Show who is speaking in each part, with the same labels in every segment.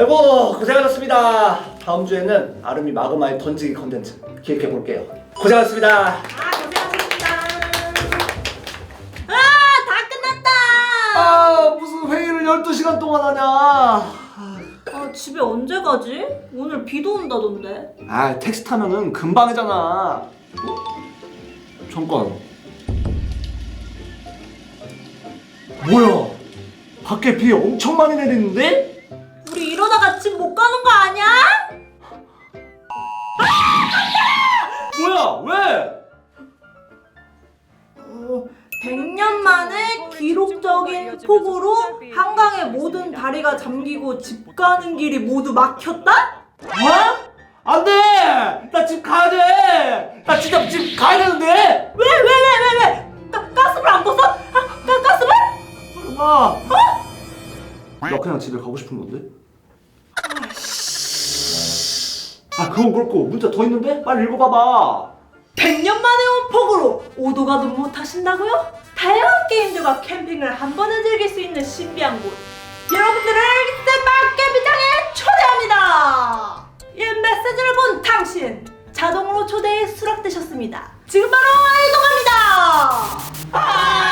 Speaker 1: 아이고 고생하셨습니다. 다음 주에는 아름이 마그마의 던지기 컨텐츠 기획해 볼게요. 고생하셨습니다.
Speaker 2: 아 고생하셨습니다. 아다 끝났다.
Speaker 1: 아 무슨 회의를 12시간 동안 하냐?
Speaker 2: 아 집에 언제 가지? 오늘 비도 온다던데.
Speaker 1: 아 택시 타면은 금방 해잖아. 어? 잠깐. 뭐야? 밖에 비 엄청 많이 내리는데?
Speaker 2: 못 가는 거 아니야?
Speaker 1: 뭐야? 왜?
Speaker 2: 어, 100년 만에 기록적인 폭우로 한강의 모든 다리가 잠기고 집 가는 길이 모두 막혔다?
Speaker 1: 뭐? 안 돼! 나 집 가야 돼! 나 진짜 집 가야 되는데!
Speaker 2: 왜 왜 왜 왜 왜? 가, 가스불 안 껐어? 아, 가, 가스불?
Speaker 1: 아! 나 그냥 집에 가고 싶은 건데? 아 그건 그렇고 문자 더 있는데? 빨리 읽어봐봐
Speaker 2: 100년 만에 온 폭우로 오도 가도 못하신다고요? 다양한 게임들과 캠핑을 한 번에 즐길 수 있는 신비한 곳 여러분들을 셀박 캠핑장에 초대합니다 이 메시지를 본 당신 자동으로 초대에 수락되셨습니다 지금 바로 이동합니다 아!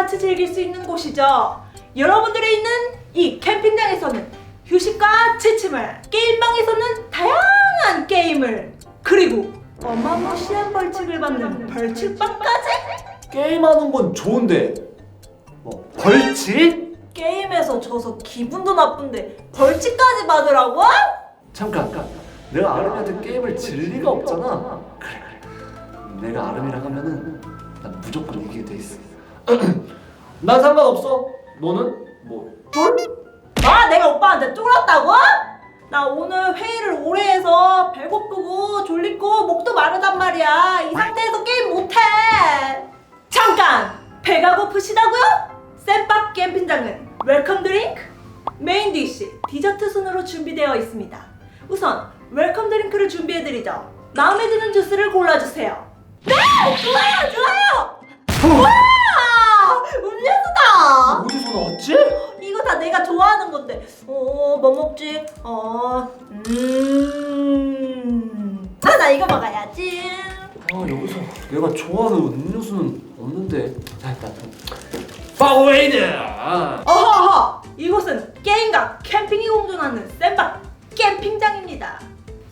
Speaker 2: 같이 즐길 수 있는 곳이죠. 여러분들이 있는 이 캠핑장에서는 휴식과 지침을, 게임방에서는 다양한 게임을, 그리고 어마무시한 벌칙을 받는 벌칙방까지?
Speaker 1: 게임하는 건 좋은데 뭐 벌칙?
Speaker 2: 게임에서 져서 기분도 나쁜데 벌칙까지 받으라고?
Speaker 1: 잠깐 잠깐 내가 아름이한테 게임을 질 리가 없잖아 그래 그래 내가 아름이랑 하면은 난 무조건 이기게 돼 있어 난 상관없어 너는 뭐 쫄?
Speaker 2: 아 내가 오빠한테 쫄았다고? 나 오늘 회의를 오래 해서 배고프고 졸리고 목도 마르단 말이야 이 상태에서 게임 못해 잠깐! 배가 고프시다고요? 쌤밥 캠핑장은 웰컴 드링크, 메인 디쉬, 디저트 순으로 준비되어 있습니다 우선 웰컴 드링크를 준비해드리죠 마음에 드는 주스를 골라주세요 네! 좋아요 좋아요! 와! 음료수다!
Speaker 1: 어디서 나왔지?
Speaker 2: 이거 다 내가 좋아하는 건데. 어, 뭐 먹지? 어, 음. 아, 나 이거 먹어야지.
Speaker 1: 아 여기서 내가 좋아하는 음료수는 없는데 자 일단 파워웨이드
Speaker 2: 어허허! 이곳은 게임과 캠핑이 공존하는 쌤박 캠핑장입니다.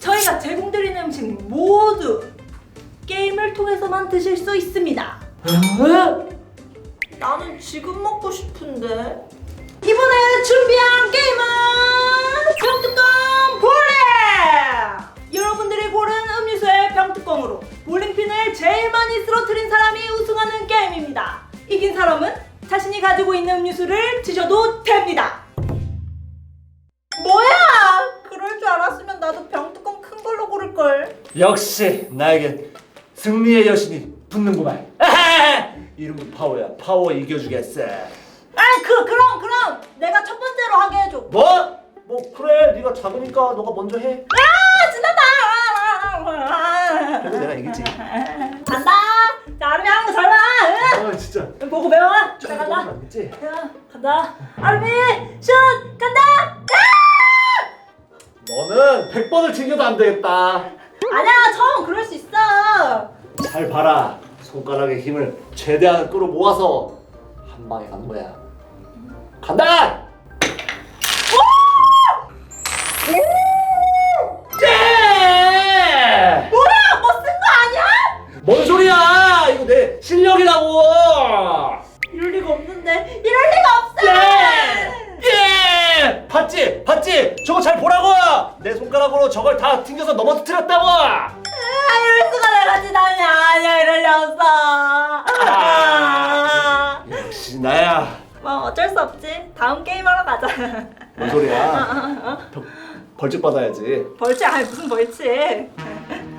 Speaker 2: 저희가 제공드리는 음식 모두 게임을 통해서만 드실 수 있습니다. 나는 지금 먹고 싶은데. 이번에 준비한 게임은 병뚜껑 볼링! 여러분들이 고른 음료수의 병뚜껑으로 볼링핀을 제일 많이 쓰러뜨린 사람이 우승하는 게임입니다. 이긴 사람은 자신이 가지고 있는 음료수를 드셔도 됩니다. 뭐야? 그럴 줄 알았으면 나도 병뚜껑 큰 걸로 고를 걸.
Speaker 1: 역시 나에겐 승리의 여신이 붙는구만 이름은 파워야 파워 이겨주겠어
Speaker 2: 아, 그 그럼 그럼 내가 첫 번째로 하게 해줘.
Speaker 1: 뭐? 뭐 그래 네가 작으니까 너가 먼저 해
Speaker 2: 아, 신난다.
Speaker 1: 그래도 내가 이기지
Speaker 2: 간다. 자, 아름이 하는 거잘 봐.
Speaker 1: 아 진짜
Speaker 2: 응? 보고 배워. 자,
Speaker 1: 조금
Speaker 2: 간다.
Speaker 1: 안 됐지?
Speaker 2: 야, 간다. 아름이 슛 간다.
Speaker 1: 너는 100번을 튕겨도 안 되겠다
Speaker 2: 아니야, 처음 그럴 수 있어.
Speaker 1: 잘 봐라 손가락의 힘을 최대한 끌어 모아서 한 방에 가는 거야 간다! 네!
Speaker 2: 뭐야, 뭐 쓴 거 아니야?
Speaker 1: 뭔 소리야! 이거 내 실력이라고!
Speaker 2: 이럴 리가 없는데. 이럴 리가 없어.
Speaker 1: 예! 예! 봤지? 봤지? 저거 잘 보라고! 내 손가락으로 저걸 다 튕겨서 넘어뜨렸다고!
Speaker 2: 아, 지나면 아니야, 이럴 리 없어.
Speaker 1: 아. 역시 나야.
Speaker 2: 뭐 어쩔 수 없지. 다음 게임 하러 가자.
Speaker 1: 뭔 소리야? 벌- 벌칙 받아야지.
Speaker 2: 벌칙 아니 무슨 벌칙?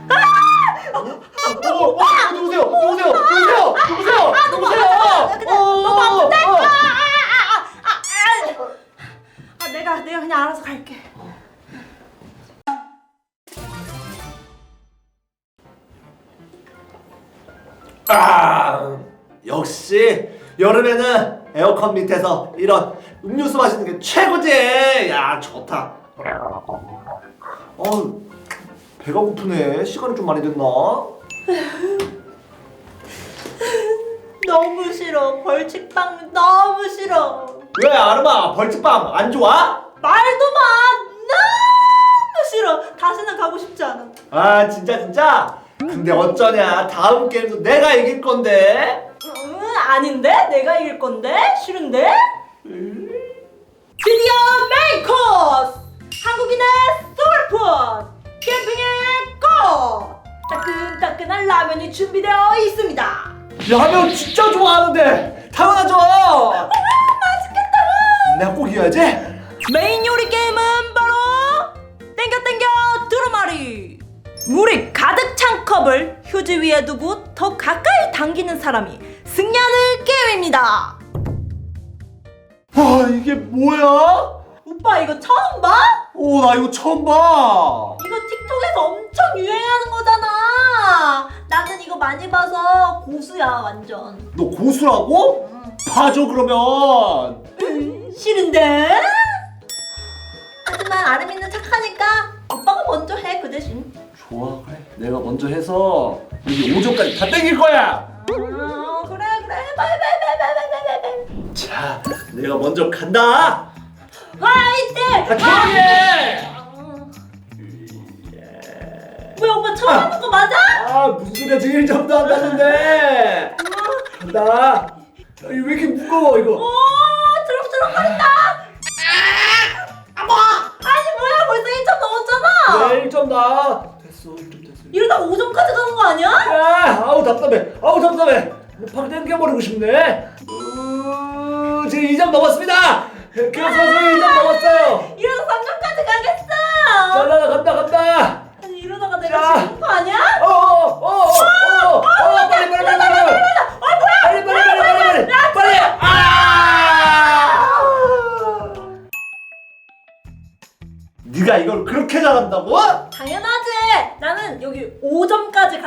Speaker 2: 아!
Speaker 1: 어, 어, 누구세요? 누구세요? 누구세요? 누구세요? 누구세요?
Speaker 2: 너무 아픈데?
Speaker 1: 어, 어.
Speaker 2: 아, 아, 아, 아, 아, 아, 내가 내가 그냥 알아서 갈게.
Speaker 1: 아, 역시 여름에는 에어컨 밑에서 이런 음료수 마시는 게 최고지. 야, 좋다. 어, 배가 고프네. 시간이 좀 많이 됐나?
Speaker 2: 너무 싫어. 벌칙빵 너무 싫어.
Speaker 1: 왜 아르마 벌칙빵 안 좋아?
Speaker 2: 말도 마. 너무 싫어. 다시는 가고 싶지 않아.
Speaker 1: 아 진짜 진짜. 근데 어쩌냐 다음 게임도 내가 이길 건데.
Speaker 2: 음, 아닌데? 내가 이길 건데? 싫은데? 드디어 메인 코스! 한국인의 소울푸드! 캠핑의 꽃! 따끈따끈한 라면이 준비되어 있습니다.
Speaker 1: 라면 진짜 좋아하는데 당연하죠.
Speaker 2: 맛있겠다!
Speaker 1: 내가 꼭 이겨야지.
Speaker 2: 메인 요리 게임은 바로 땡겨 땡겨 두루마리 찬 휴지 위에 두고 더 가까이 당기는 사람이 승리하는 게임입니다
Speaker 1: 와 이게 뭐야?
Speaker 2: 오빠 이거 처음 봐?
Speaker 1: 오 나 이거 처음 봐.
Speaker 2: 이거 틱톡에서 엄청 유행하는 거잖아 나는 이거 많이 봐서 고수야 완전
Speaker 1: 너 고수라고? 봐줘 그러면.
Speaker 2: 싫은데? 하지만 아름이는 착하니까 오빠가 먼저 해 그 대신
Speaker 1: 좋아 그래. 내가 먼저 해서 여기 5점까지 다 땡길 거야.
Speaker 2: 어, 그래 그래 바이바이바이바이바이바이
Speaker 1: 자 내가 먼저 간다.
Speaker 2: 화이팅!
Speaker 1: 아 조용히 해.
Speaker 2: 뭐야 오빠 처음 하는 거 맞아?
Speaker 1: 아 무슨 소리야 지금 1점도 안 갔는데. 간다. 왜 이렇게 무거워 이거?
Speaker 2: 오 트럭트럭 거린다 아뭐 아니 뭐야 벌써 1점 넘었잖아
Speaker 1: 네 1점 나. 됐어 1점 됐어.
Speaker 2: 이러다가 5점까지 가는 거 아니야?
Speaker 1: 야, 아우 답답해. 아우 답답해. 팍 당겨버리고 싶네. 우, 지금 2점 넘었습니다. 교선수 2점 넘었어요.
Speaker 2: 이러다 3점까지 가겠어
Speaker 1: 자, 나 간다 간다.
Speaker 2: 아니 이러다가 내가
Speaker 1: 자.
Speaker 2: 지는 거 아니야?
Speaker 1: 어, 어, 어, 어, 어, 어, 빨리 빨리 빨리 빨리 빨리. 빨리 빨리 빨리 빨리 빨리 빨리. 아! 네가 이걸 그렇게 잘한다고?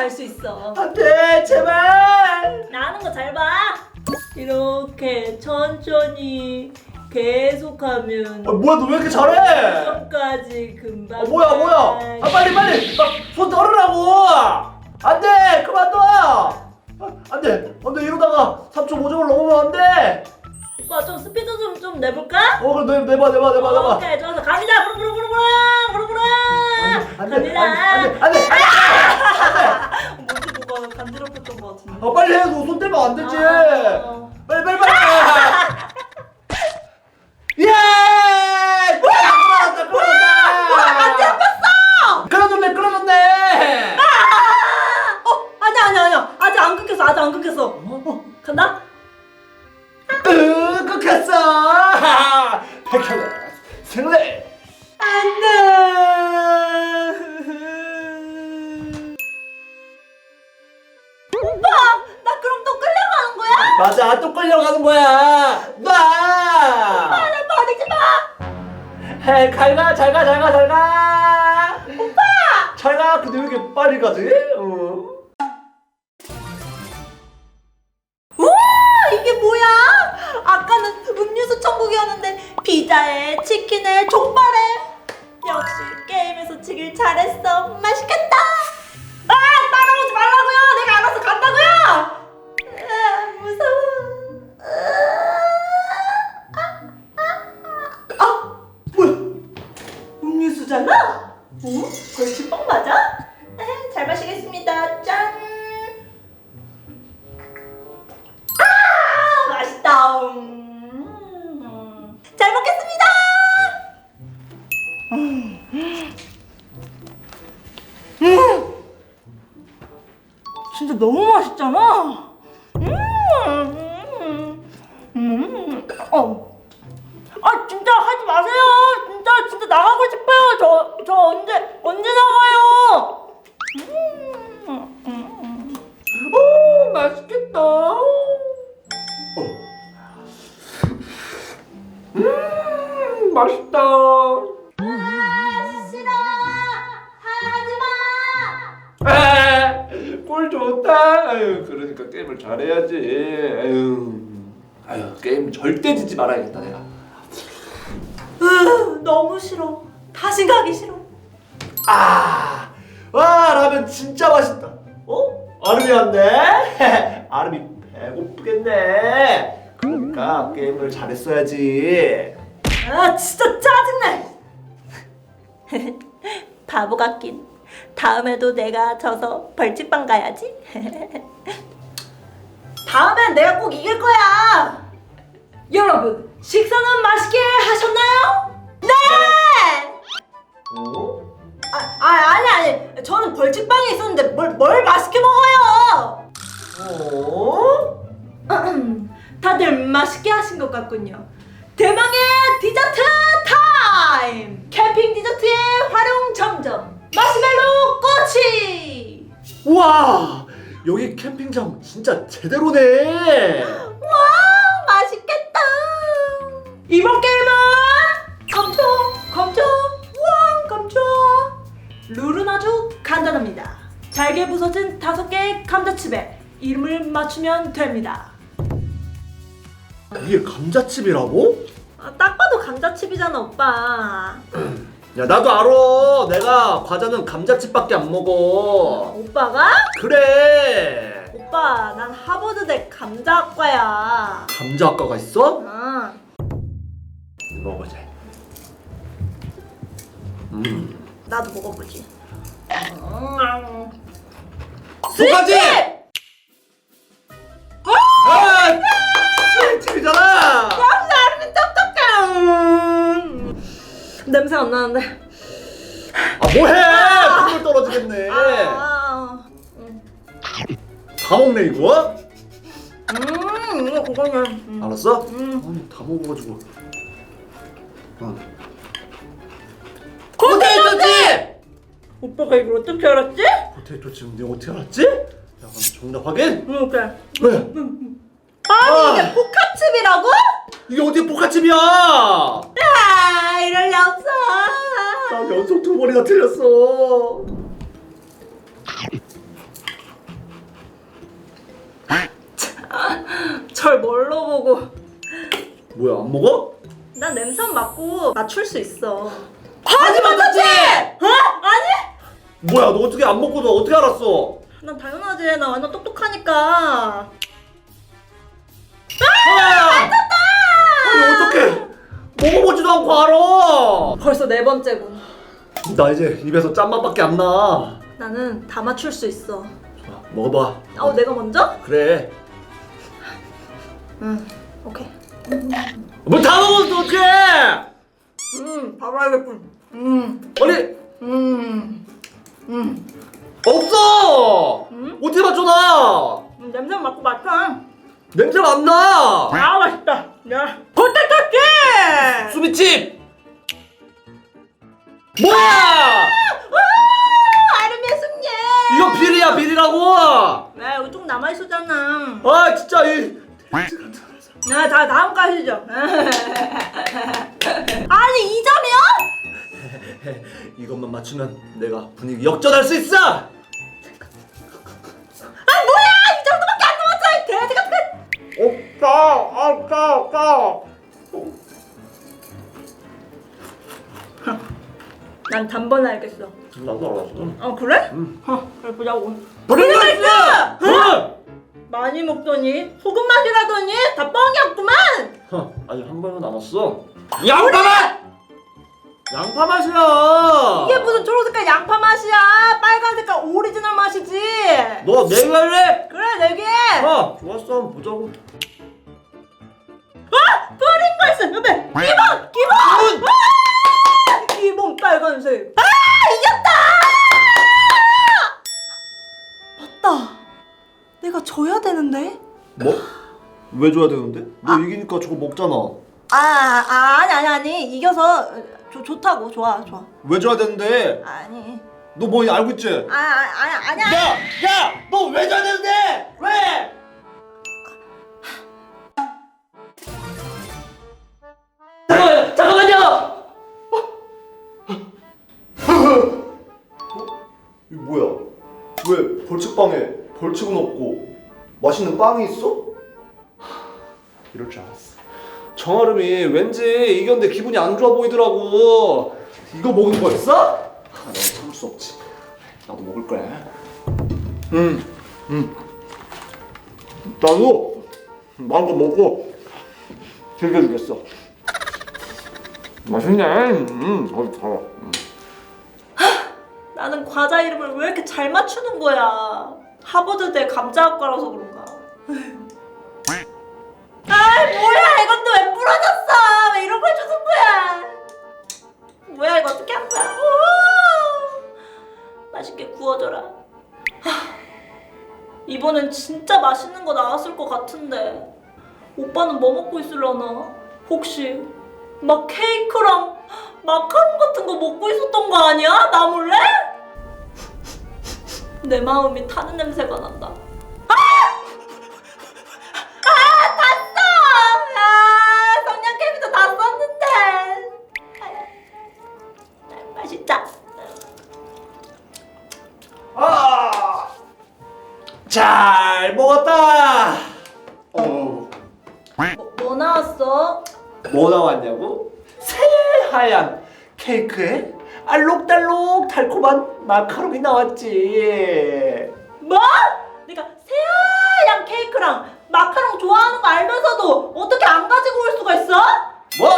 Speaker 2: 갈 수 있어
Speaker 1: 안돼 제발.
Speaker 2: 나 하는 거 잘 봐. 이렇게 천천히 계속하면
Speaker 1: 아, 뭐야 너 왜 이렇게 잘해?
Speaker 2: 점까지 금방.
Speaker 1: 아 뭐야 뭐야 아 빨리 빨리 나손 떨으라고 안돼 그만둬 아, 안돼 안돼 이러다가 3.5점을 넘으면 안돼
Speaker 2: 오빠 좀 스피드 좀 좀 내볼까?
Speaker 1: 어 그래 내, 내봐 내봐 내봐 내봐
Speaker 2: 오케이 좋아서 갑니다. 부르부르부르부르 부르부르.
Speaker 1: 안돼. 안돼 안돼
Speaker 2: 것 같은데.
Speaker 1: 어 빨리 해 너손 떼면 안 되지
Speaker 2: 아.
Speaker 1: 빨리 빨리 빨리 맞아. 또 끌려가는 거야. 놔!
Speaker 2: 나 버리지 마.
Speaker 1: 헤 잘가 잘가 잘가 잘가. 오빠! 잘가. 근데 왜 이렇게 빨리 가지? 어.
Speaker 2: 우와 이게 뭐야? 아까는 음료수 천국이었는데 피자에 치킨에 족발에. 역시 게임에서 치길 잘했어. 맛있겠다 말아야겠다
Speaker 1: 내가.
Speaker 2: 으, 너무 싫어. 다시 가기 싫어.
Speaker 1: 아, 와 라면 진짜 맛있다. 어? 아름이 왔네. 아름이 배고프겠네. 그러니까 게임을 잘했어야지.
Speaker 2: 아 진짜 짜증나. 바보 같긴. 다음에도 내가 져서 벌칙방 가야지. 다음엔 내가 꼭 이길 거야. 여러분 식사는 맛있게 하셨나요? 네.
Speaker 1: 어?
Speaker 2: 아, 아 아니 아니 저는 벌칙방에 있었는데 뭘, 뭘 맛있게 먹어요.
Speaker 1: 어?
Speaker 2: 다들 맛있게 하신 것 같군요. 대망의 디저트 타임! 캠핑 디저트의 활용 점점 마시멜로 꼬치!
Speaker 1: 와, 여기 캠핑장 진짜 제대로네.
Speaker 2: 와! 이번 게임은 검초 검초 우왕 검초 룰은 아주 간단합니다. 잘게 부서진 다섯 개의 감자칩에 이름을 맞추면 됩니다.
Speaker 1: 이게 감자칩이라고?
Speaker 2: 아, 딱 봐도 감자칩이잖아 오빠.
Speaker 1: 야 나도 알아. 내가 과자는 감자칩밖에 안 먹어.
Speaker 2: 오빠가?
Speaker 1: 그래.
Speaker 2: 오빠 난 하버드대 감자학과야.
Speaker 1: 감자학과가 있어?
Speaker 2: 아,
Speaker 1: 먹어보자. 음.
Speaker 2: 나도 먹어보지. 음.
Speaker 1: 소가지! 아! 스위트이잖아.
Speaker 2: 감자는 똑똑해. 음. 냄새 안 나는데.
Speaker 1: 아 뭐해? 콧물 떨어지겠네.
Speaker 2: 아, 음.
Speaker 1: 다 먹네 이거?
Speaker 2: 음, 이거 그거는. 음.
Speaker 1: 알았어?
Speaker 2: 음.
Speaker 1: 아니 다 먹어가지고. 응.
Speaker 2: 포테이토칩! 오빠가 이걸 어떻게 알았지?
Speaker 1: 포테이토 칩 내가 어떻게 알았지? 야 그럼 정답 확인.
Speaker 2: 응, 그래.
Speaker 1: 왜?
Speaker 2: 아니
Speaker 1: 아.
Speaker 2: 이게 포카칩이라고?
Speaker 1: 이게 어디 볶아칩이야?
Speaker 2: 아, 이럴 리 없어.
Speaker 1: 나 연속 두 번이나 틀렸어.
Speaker 2: 절 뭘로 보고?
Speaker 1: 뭐야 안 먹어?
Speaker 2: 난 냄새만 맡고 맞출 수 있어.
Speaker 1: 하지 못하지!
Speaker 2: 어? 아니?
Speaker 1: 뭐야 너 어떻게 안 먹고 너 어떻게 알았어?
Speaker 2: 난 당연하지. 나 완전 똑똑하니까.
Speaker 1: 아! 아니 어떡해 먹어보지도 않고 알아
Speaker 2: 벌써 네 번째군.
Speaker 1: 나 이제 입에서 짠맛밖에 안나
Speaker 2: 나는 다 맞출 수 있어.
Speaker 1: 먹어봐
Speaker 2: 어, 내가 먼저?
Speaker 1: 그래
Speaker 2: 응. 오케이.
Speaker 1: 뭐 다 먹었어 어떡해
Speaker 2: 음, 알겠군. 음,
Speaker 1: 아니
Speaker 2: 음, 음.
Speaker 1: 없어
Speaker 2: 응?
Speaker 1: 어떻게 맞춰 나
Speaker 2: 음, 냄새 맡고 맡아.
Speaker 1: 냄새가 안나
Speaker 2: 아, 맛있다. 야, 포테토치!
Speaker 1: 수비칩 뭐야
Speaker 2: 아, 아름이의 승리!
Speaker 1: 이거 비리야 비리라고
Speaker 2: 왜, 여기 좀 남아 있었잖아.
Speaker 1: 아 진짜 이
Speaker 2: 아, 다 다음 가시죠. 아니, 이 점이요?
Speaker 1: 이것만 맞추면 내가 분위기 역전할 수 있어
Speaker 2: 아, 뭐야! 이 정도밖에 안 남았어! 이 돼지 같은 거!
Speaker 1: 없다 없다 없다
Speaker 2: 난 단번에 알겠어.
Speaker 1: 나도 알았어
Speaker 2: 어, 그래?
Speaker 1: 응.
Speaker 2: 어, 그래, 보자고.
Speaker 1: 브링글스 응
Speaker 2: 많이 먹더니, 소금 맛이라더니, 다!
Speaker 1: 허, 아직 한 번도 남았어. 양파 맛! 양파 맛이야.
Speaker 2: 이게 무슨 초록색깔 양파 맛이야! 빨간 색깔 오리지널 맛이지!
Speaker 1: 너 내가 할래?
Speaker 2: 그래, 네 개!
Speaker 1: 아, 좋았어. 한번 보자고.
Speaker 2: 아! 프링글스! 옆에! 기본! 기본! 아! 기본 빨간색! 아! 이겼다! 맞다! 내가 져야 되는데?
Speaker 1: 뭐? 왜 줘야 되는데? 너 이기니까 저거 먹잖아.
Speaker 2: 아, 아 아니 아니 아니 이겨서 좋 좋다고 좋아 좋아
Speaker 1: 왜 줘야 되는데?
Speaker 2: 아니
Speaker 1: 너 뭐 알고 있지?
Speaker 2: 아, 아 아니 아니야
Speaker 1: 야, 야, 너 왜 줘야 되는데? 왜? 잠깐만, 잠깐만요. 이거 뭐야? 왜 벌칙방에
Speaker 3: 벌칙은 없고 맛있는 빵이 있어?
Speaker 1: 이럴 줄 알았어. 정아름이 왠지 이겼는데 기분이 안 좋아 보이더라고. 이거 먹은 거였어? 아, 나 참을 수 없지. 나도 먹을 거야.
Speaker 3: 응, 응. 나도 마음껏 먹고 즐겨주겠어. 맛있네. 음, 어, 달아. 음.
Speaker 2: 나는 과자 이름을 왜 이렇게 잘 맞추는 거야? 하버드대 감자학과라서 그런가? 아 뭐야 이건 또 왜 부러졌어? 왜 이런 걸 주는 거야? 뭐야 이거 어떻게 한 거야? 우와! 맛있게 구워줘라. 하, 이번엔 진짜 맛있는 거 나왔을 것 같은데 오빠는 뭐 먹고 있을려나? 혹시 막 케이크랑 마카롱 같은 거 먹고 있었던 거 아니야? 나 몰래? 내 마음이 타는 냄새가 난다. 뭐
Speaker 1: 나왔냐고? 새하얀 케이크에 알록달록 달콤한 마카롱이 나왔지.
Speaker 2: 뭐? 내가 새하얀 케이크랑 마카롱 좋아하는 거 알면서도 어떻게 안 가지고 올 수가 있어?
Speaker 1: 뭐?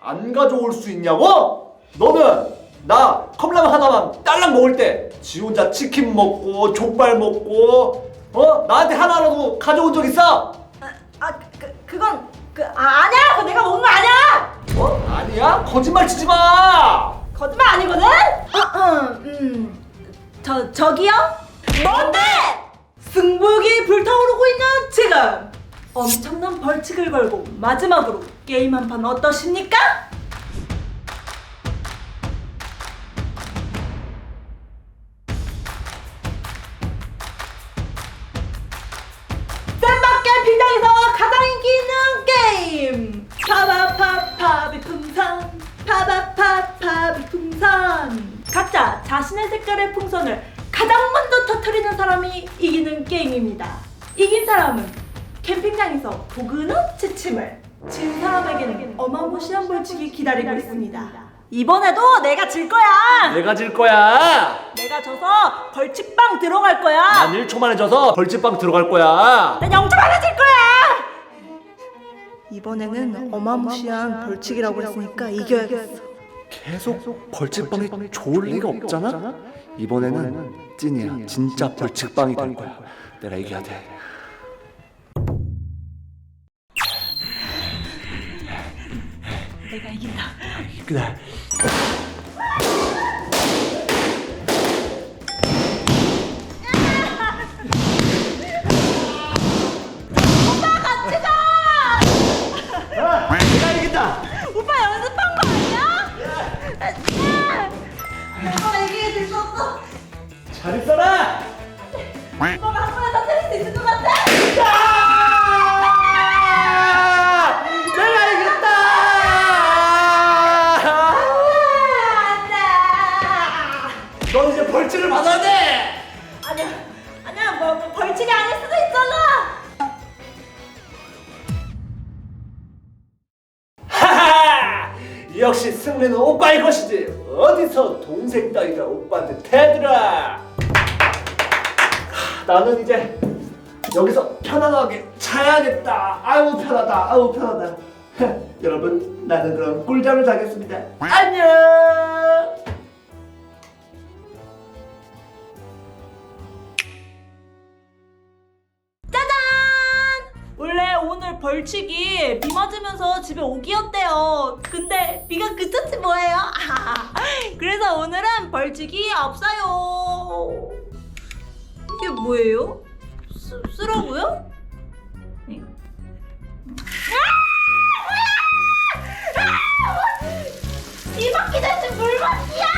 Speaker 1: 안 가져올 수 있냐고? 너는 나 컵라면 하나만 딸랑 먹을 때 지 혼자 치킨 먹고 족발 먹고 어? 나한테 하나라도 가져온 적 있어?
Speaker 2: 아, 아 그, 그건 그 아, 아니야. 그 내가 먹은 거 아니야.
Speaker 1: 어? 아니야? 거짓말 치지 마!
Speaker 2: 거짓말 아니거든? 어, 음, 저 저기요? 뭔데? 승부욕이 불타오르고 있는 지금 엄청난 벌칙을 걸고 마지막으로 게임 한 판 어떠십니까? 쌤밖에 빈장에서 가장 인기 있는 파바파파 비 풍선 파바파파 비 풍선 각자 자신의 색깔의 풍선을 가장 먼저 터트리는 사람이 이기는 게임입니다 이긴 사람은 캠핑장에서 포근한 지침을 진 사람에게는 어마무시한 벌칙이 기다리고 있습니다 이번에도 내가 질 거야
Speaker 1: 내가 질 거야!
Speaker 2: 내가 져서 벌칙방 들어갈 거야
Speaker 1: 난 1초 만에 져서 벌집방 들어갈 거야!
Speaker 2: 난 영점 하나 질 거야! 이번에는 어마무시한 벌칙이라고 했으니까 이겨야겠어.
Speaker 1: 계속 벌칙방이 좋을 리가 없잖아? 이번에는 찐이야. 진짜 벌칙방이 될 거야. 내가 이겨야 돼.
Speaker 2: 내가 이긴다.
Speaker 1: 그래
Speaker 2: 같
Speaker 1: 잘 있어라!
Speaker 2: 오빠가 한 번에 터뜨릴 수 있을 것 같아?
Speaker 1: 아! 내가 이겼다!
Speaker 2: 안돼.
Speaker 1: 넌 이제 벌칙을 받아야 돼!
Speaker 2: 아니야, 아니야, 뭐, 뭐 벌칙이 아닐 수도 있잖아.
Speaker 1: 하하! 역시 승리는 오빠의 것이지 어디서 동생 따위가 오빠한테 대들아 하, 나는 이제 여기서 편안하게 자야겠다 아유 편하다 아유 편하다 여러분 나는 그럼 꿀잠을 자겠습니다 안녕
Speaker 2: 짜잔! 원래 오늘 벌칙이 비 맞으면서 집에 오기였대요. 근데 비가 그쳤지 뭐예요? 그래서 오늘은 벌칙이 없어요. 이게 뭐예요? 쓰, 쓰라고요? 네. 아! 아! 이 바퀴 대체 물 바퀴야!